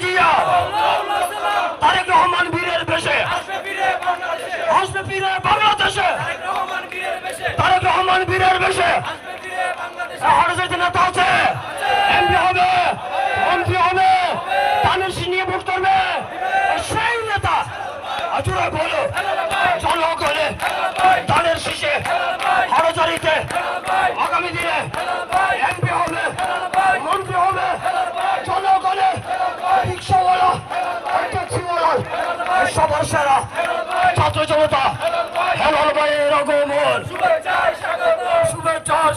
Lydia!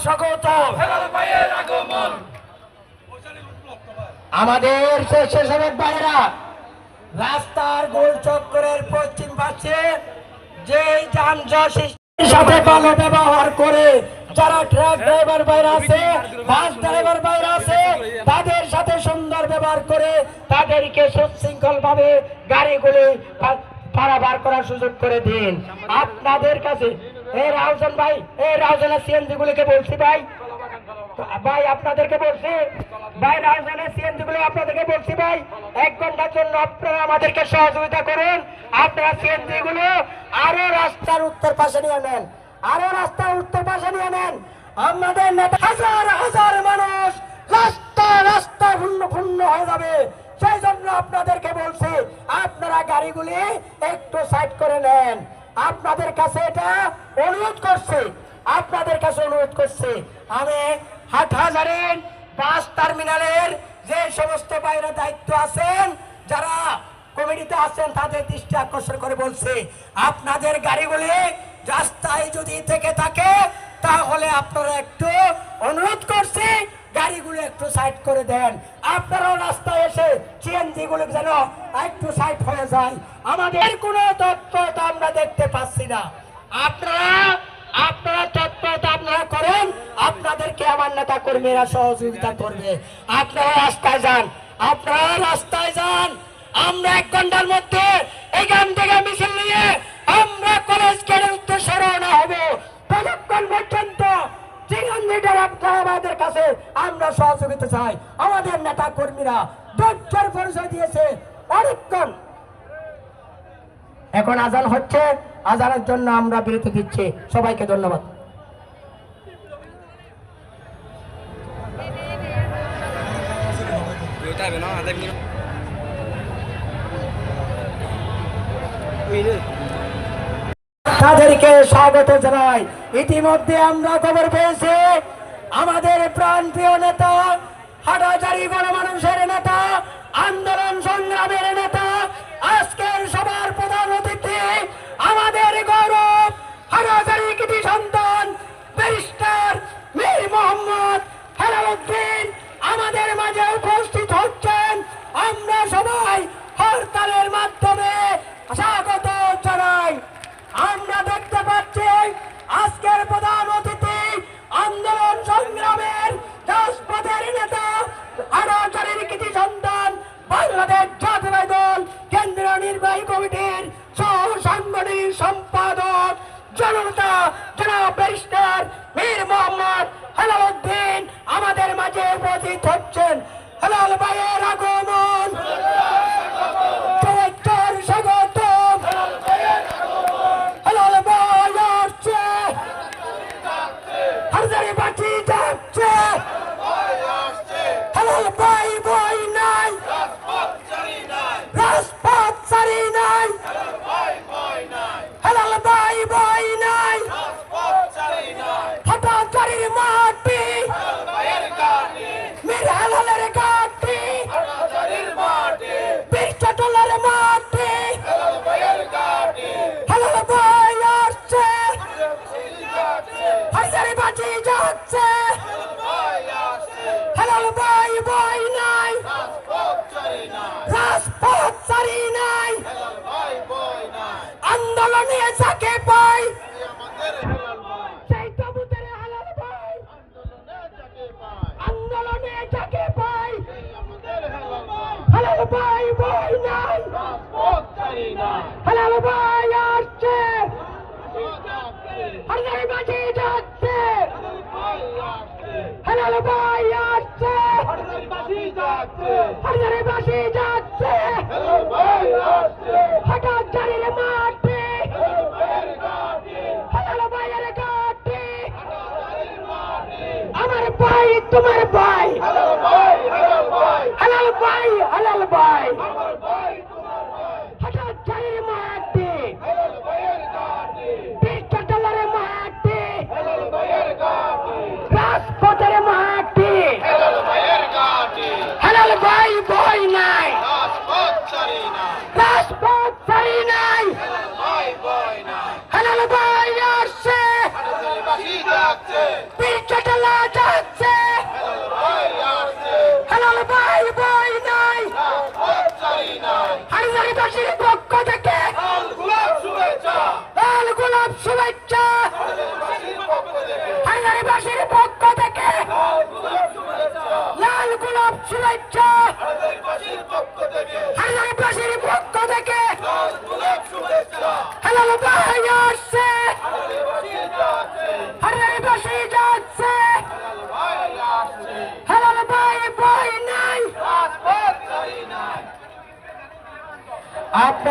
স্বাগত আমাদের স্বেচ্ছাসেবক ভাইরা রাস্তার গোল চক্করের পশ্চিম পাশে যে যানজট সাথে ভালো ব্যবহার করে যারা ট্রাক ড্রাইভার বাইরে আছে বাস ড্রাইভার বাইরে আছে তাদের সাথে সুন্দর ব্যবহার করে তাদেরকে সুশৃঙ্খল ভাবে গাড়িগুলি পারাবার করার সুযোগ করে দিন। আপনাদের কাছে এই রাউজান ভাই এই রাউজানের সিএনজি গুলিকে বলছি ভাই। ভাই, আপনাদেরকে বলছি, ভাই রাজধানী সিএনজি গুলো আপনাদেরকে বলছি ভাই, এক ঘণ্টার জন্য আপনারা আমাদেরকে সহযোগিতা করুন। আপনারা সিএনজি গুলো আরও রাস্তার উত্তর পাশে নিয়ে নেন। আরও রাস্তার উত্তর পাশে নিয়ে নেন। আমাদের নেতা হাজার হাজার মানুষ রাস্তা রাস্তা পূর্ণ পূর্ণ হয়ে যাবে। সেই জন্য আপনাদেরকে বলছি, আপনারা গাড়িগুলি একটু সাইড করে নেন। আপনাদের কাছে এটা অনুরোধ করছি, আপনাদের কাছে অনুরোধ করছি, আমি হাট হাজারের বাস টার্মিনালের যে সমস্ত বাইরে দায়িত্ব আছেন, যারা কমিটিতে আছেন, তাদের দৃষ্টি আকর্ষণ করে বলছে, আপনাদের গাড়িগুলি রাস্তায় যদি থেকে থাকে, তাহলে আপনারা একটু অনুরোধ করছি, গাড়িগুলো একটু সাইড করে দেন। আপনারাও রাস্তায় এসে সিএনজি গুলো যেন একটু সাইড হয়ে যায়। আমাদের কোনো তৎপরতা আমরা দেখতে পাচ্ছি না। আপনারা আপনারা তৎপরতা আপনারা করেন, আপনাদেরকে আমার নেতা কর্মীরা সহযোগিতা করবে। আপনারা রাস্তায় যান, আপনারা রাস্তায় যান। আমরা এক ঘণ্টার মধ্যে এখান থেকে মিছিল নিয়ে আমরা কলেজ কেড়ে উদ্দেশ্যে রওনা হব। ততক্ষণ পর্যন্ত জীবন লিডার আপনারা আমাদের কাছে আমরা সহযোগিতা চাই। আমাদের নেতা কর্মীরা ধৈর্যের পরিচয় দিয়েছে। অনেকক্ষণ। এখন আজান হচ্ছে। আজানের জন্য আমরা বিরতি দিচ্ছি। সবাইকে ধন্যবাদ। তাদেরকে স্বাগত জানাই। ইতিমধ্যে আমরা খবর পেয়েছি আমাদের প্রান্তীয় নেতা হাটাচারি গণমানুষের নেতা নির্বাহী কমিটির সহ সাংগঠনিক সম্পাদক, জনতা জনাব ব্যারিস্টার মীর মোহাম্মদ হেলালুদ্দিন আমাদের মাঝে উপস্থিত হচ্ছেন। হেলাল ভাইয়ের আগমন Come on! ভাই আসছে। হাজারে বাটি যাচ্ছে। হঠাৎ জারির মাঠে ভাইয়ের গাঠে ভাই, তোমার ভাই। হালাল ভাই ভাই।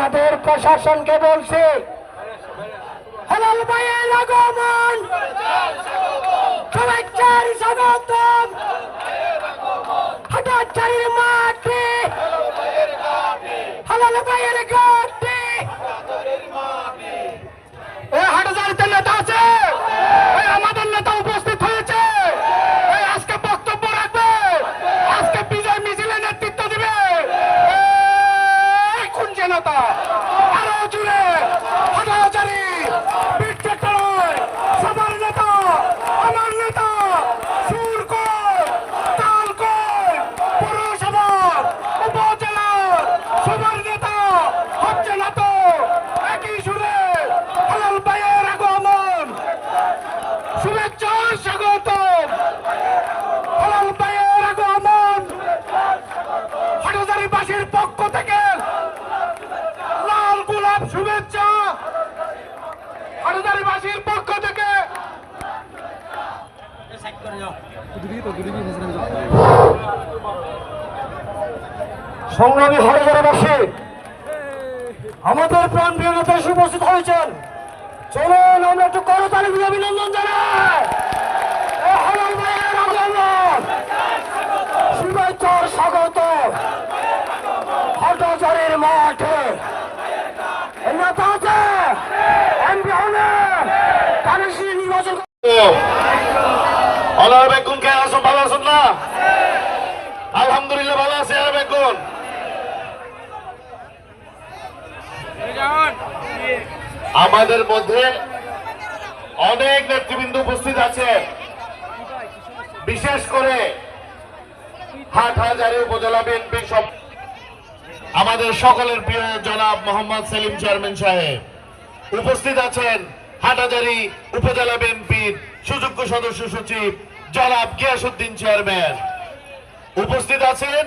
আপনাদের প্রশাসনকে বলছি হালাল মাঠে! নেতা আছে এই আমাদের নেতা উপস্থিত হয়েছে এই আজকে বক্তব্য রাখবে আজকে বিজয় মিছিলে নেতৃত্ব দিবে এই কোন যে নেতা আরও জুড়ে হাটাজারি বিট্টেকড়ায় সবার নেতা আমার নেতা সুরকর তালকর পৌরসভার উপজেলার সবার নেতা হচ্ছে না তো একই সুরে হালাল ভাইয়ের আগমন শুভেচ্ছা স্বাগতম হালাল ভাইয়ের আগমন হাটাজারিবাসীর পক্ষ থেকে লাল গোলাপ শুভেচ্ছা হাটাজারিবাসীর পক্ষ থেকে সংগ্রামী হরিজনবাসী আমাদের প্রাণ প্রিয় নেতা উপস্থিত হয়েছেন। চলুন, আমরা একটু করতালি অভিনন্দন জানাই। স্বাগত। হটচারের মাঠে। নেতা আছে নির্বাচন অনার বেগুন কে আসো ভালো না? আলহামদুলিল্লাহ ভালো আছে বেগুন। আমাদের মধ্যে অনেক নেতৃবৃন্দ উপস্থিত আছে। বিশেষ করে হাট হাজারে উপজেলা বিএনপি সব আমাদের সকলের প্রিয় জনাব মোহাম্মদ সেলিম চেয়ারম্যান সাহেব। উপস্থিত আছেন হাটাজারি উপজেলা বিএনপির সুযোগ্য সদস্য সচিব জনাব গিয়াসুদ্দিন চেয়ারম্যান। উপস্থিত আছেন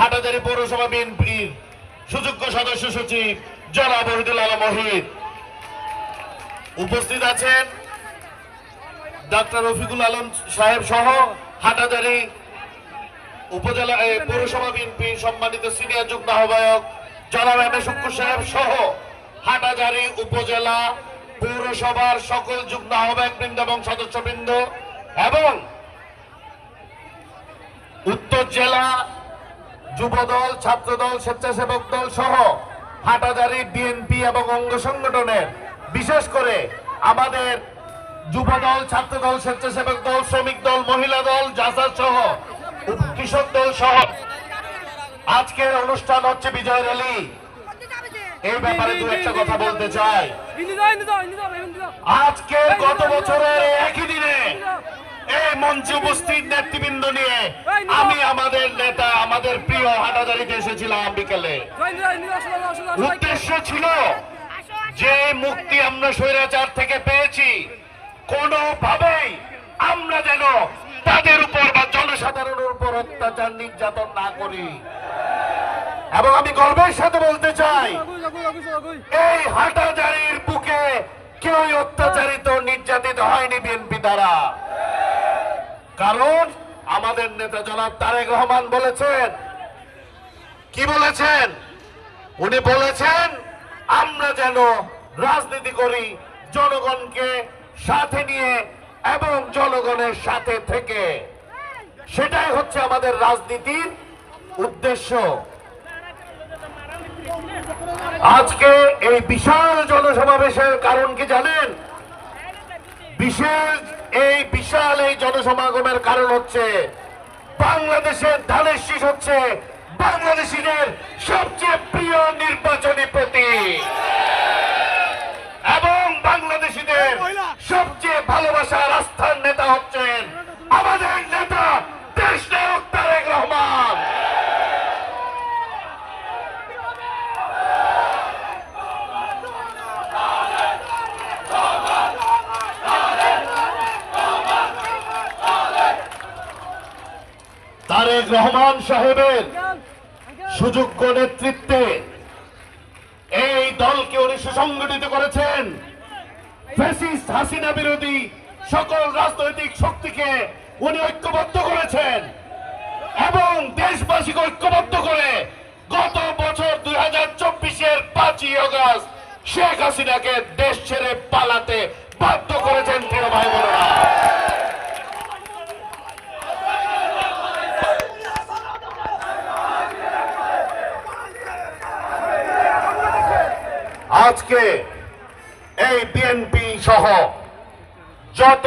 হাটাজারি পৌরসভা বিএনপির সুযোগ্য সদস্য সচিব জনাব ওহিদুল আলম মহিদ উপস্থিত আছেন ডাক্তার রফিকুল আলম সাহেব সহ হাটাজারি উপজেলা পৌরসভা বিএনপি সম্মানিত সিনিয়র যুগ্ম আহ্বায়ক জনাব এম এ শুক্কুর সাহেব সহ হাটাজারি উপজেলা পৌরসভার সকল যুগ্ম আহ্বায়ক বৃন্দ এবং সদস্যবৃন্দ এবং উত্তর জেলা যুবদল, ছাত্রদল, স্বেচ্ছাসেবক দল সহ হাটাজারি বিএনপি এবং অঙ্গ সংগঠনের, বিশেষ করে আমাদের যুবদল, ছাত্রদল, স্বেচ্ছাসেবক দল, শ্রমিক দল, মহিলা দল জাসার সহ কৃষক দল সহ আজকের অনুষ্ঠান হচ্ছে বিজয় র্যালি। এই ব্যাপারে দু একটা কথা বলতে চাই। আজকের গত বছরের একই দিনে এই মঞ্চে উপস্থিত নেতৃবৃন্দ নিয়ে আমাদের প্রিয় হাটাজারিতে এসেছিলাম বিকেলে। উদ্দেশ্য ছিল যে মুক্তি আমরা স্বৈরাচার থেকে পেয়েছি। কোনোভাবেই আমরা যেন তাদের উপর বা জনসাধারণের উপর অত্যাচার নির্যাতন না করি। এবং আমি গর্বের সাথে বলতে চাই, এই হাটাজারির বুকে কেউ অত্যাচারিত, নির্যাতিত হয়নি বিএনপি দ্বারা। কারণ আমাদের নেতা জনাব তারেক রহমান বলেছেন। কি বলেছেন? উনি বলেছেন, আমরা যেন রাজনীতি করি জনগণকে সাথে নিয়ে এবং জনগণের সাথে থেকে। সেটাই হচ্ছে আমাদের রাজনীতির উদ্দেশ্য। আজকে এই বিশাল জনসমাবেশের কারণ কি জানেন? বিশেষ এই বিশাল এই জনসমাগমের কারণ হচ্ছে বাংলাদেশের ধানের শীষ হচ্ছে বাংলাদেশিদের সবচেয়ে প্রিয় নির্বাচনী প্রতি এবং বাংলাদেশিদের সবচেয়ে ভালোবাসার আস্থার নেতা হচ্ছেন আমাদের নেতা দেশ নায়ক তারেক রহমান তারেক রহমান সাহেবের সুযোগ্য নেতৃত্বে এই দলকে উনি সুসংগঠিত করেছেন। ফ্যাসিস্ট হাসিনা বিরোধী সকল রাজনৈতিক শক্তিকে উনি ঐক্যবদ্ধ করেছেন এবং দেশবাসীকে ঐক্যবদ্ধ করে গত বছর দুই হাজার চব্বিশের পাঁচই অগস্ট শেখ হাসিনাকে দেশ ছেড়ে পালাতে বাধ্য করেছেন, প্রিয় ভাই বোনেরা। আজকে এই বিএনপি সহ যত